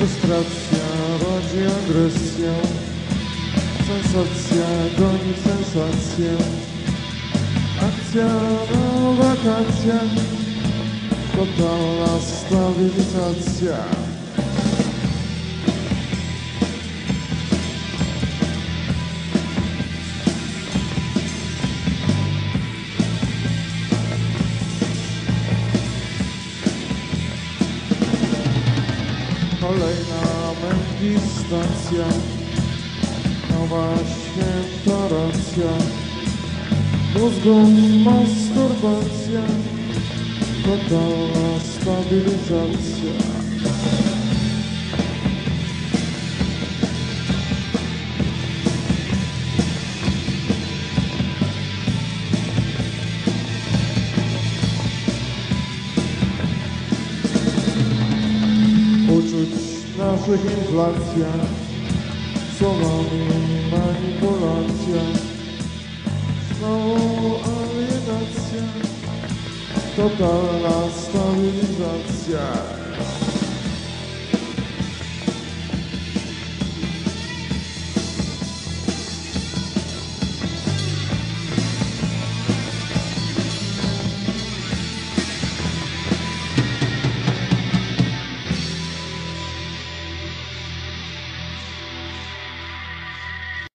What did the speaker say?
Frustracja rodzi agresję, sensacja goni sensację. Akcja na wakacjach, totalna stabilizacja. Kolejna mękistacja, nowa święta racja, mózgu masturbacja, totalna stabilizacja. Uczuć naszych inflacja, słowami manipulacja, znowu alienacja, totalna stabilizacja.